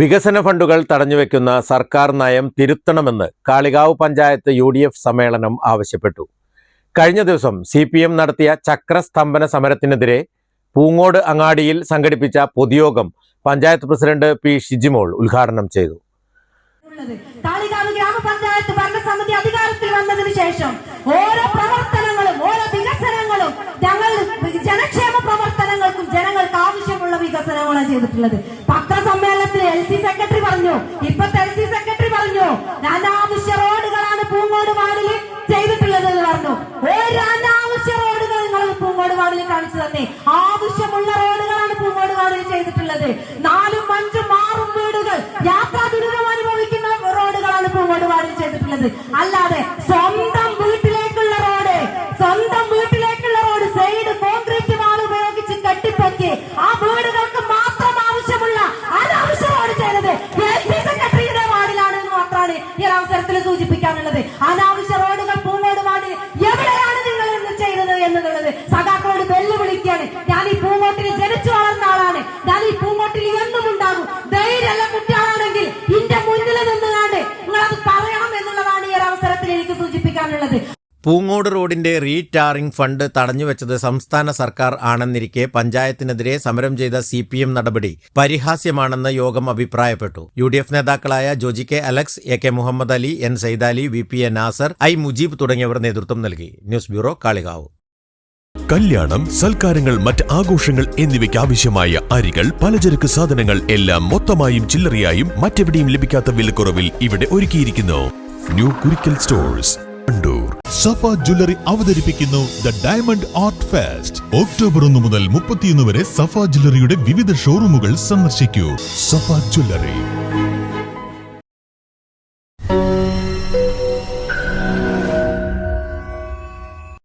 വികസന ഫണ്ടുകൾ തടഞ്ഞുവെക്കുന്ന സർക്കാർ നയം തിരുത്തണമെന്ന് Kalikavu panchayat U D F സമ്മേളനം ആവശ്യപ്പെട്ടു. കഴിഞ്ഞ ദിവസം സി പി എം നടത്തിയ ചക്രസ്തംഭന സമരത്തിനെതിരെ പൂങ്ങോട് അങ്ങാടിയിൽ സംഘടിപ്പിച്ച പൊതുയോഗം പഞ്ചായത്ത് പ്രസിഡന്റ് പി ഷിജിമോൾ ഉദ്ഘാടനം ചെയ്തു. ഗ്രാമപഞ്ചായത്ത് ഭരണസമിതി അധികാരത്തിൽ ശേഷം ഓരോ പ്രവർത്തനങ്ങളും ഓരോ വികസനങ്ങളും ജനക്ഷേമ പ്രവർത്തനങ്ങൾക്കും ജനങ്ങൾക്ക് ആവശ്യമുള്ള വികസനങ്ങളാണ് ചെയ്തിട്ടുള്ളത്. പത്രസമ്മേളനത്തിൽ സി സെക്രട്ടറി പറഞ്ഞു. ഇപ്പൊ എൽ സെക്രട്ടറി പറഞ്ഞു അനാവശ്യ റോഡുകളാണ് പൂങ്ങോട് വാർഡിൽ ചെയ്തിട്ടുള്ളത് എന്ന് പറഞ്ഞു. ഒരു റോഡുകൾ നിങ്ങൾ പൂങ്ങോട് വാർഡിൽ കാണിച്ചു തന്നെ. ആവശ്യമുള്ള റോഡുകളാണ് പൂങ്ങോട് വാർഡിൽ ചെയ്തിട്ടുള്ളത്. നാലും അഞ്ചും ആറും വീടുകൾ യാത്രാ ദുരിതം അനുഭവിക്കുന്ന റോഡുകളാണ് പൂങ്ങോട് വാർഡിൽ ചെയ്തിട്ടുള്ളത്. അല്ലാതെ അവസരത്തിൽ സൂചിപ്പിക്കാനുള്ളത് അനാവശ്യ റോഡുകൾ പൂങ്ങോട് എവിടെയാണ് നിങ്ങൾ ഇന്ന് ചെയ്തത് എന്നുള്ളത്? സഖാക്കളോട് വെല്ലുവിളിക്കുകയാണ്. ഞാൻ ഈ പൂങ്ങോട്ടിൽ ജനിച്ചു വളർന്ന ആളാണ്. ഞാൻ ഈ പൂങ്ങോട്ടിൽ എന്നും ഉണ്ടാകും. ധൈര്യമുള്ള കുട്ടികളാണെങ്കിൽ ഇന്റെ മുന്നിൽ നിന്നുകാണ്ട് നിങ്ങൾ അത് പറയണം എന്നുള്ളതാണ് ഈ ഒരു അവസരത്തിൽ എനിക്ക് സൂചിപ്പിക്കാനുള്ളത്. പൂങ്ങോട് റോഡിന്റെ റീടാറിംഗ് ഫണ്ട് തടഞ്ഞുവെച്ചത് സംസ്ഥാന സർക്കാർ ആണെന്നിരിക്കെ പഞ്ചായത്തിനെതിരെ സമരം ചെയ്ത സി പി എം നടപടി പരിഹാസ്യമാണെന്ന് യോഗം അഭിപ്രായപ്പെട്ടു. യു ഡി എഫ് നേതാക്കളായ Joji K Alex A K Muhammad Ali N Saidali V P A Nasar I Mujeeb തുടങ്ങിയവർ നേതൃത്വം നൽകി. News bureau Kalikavu. കല്യാണം സൽക്കാരങ്ങൾ മറ്റ് ആഘോഷങ്ങൾ എന്നിവയ്ക്ക് ആവശ്യമായ അരികൾ പലചരക്ക് സാധനങ്ങൾ എല്ലാം മൊത്തമായും ചില്ലറയായും മറ്റെവിടെയും ലഭിക്കാത്ത വിലക്കുറവിൽ ഇവിടെ ഒരുക്കിയിരിക്കുന്നു. New Kurikkal stores. Safa jewellery അവതരിപ്പിക്കുന്നു the diamond art fest. October ഒന്ന് മുതൽ മുപ്പത്തിയൊന്ന് വരെ സഫ ജ്വല്ലറിയുടെ വിവിധ ഷോറൂമുകൾ സന്ദർശിക്കൂ. സഫ ജ്വല്ലറി.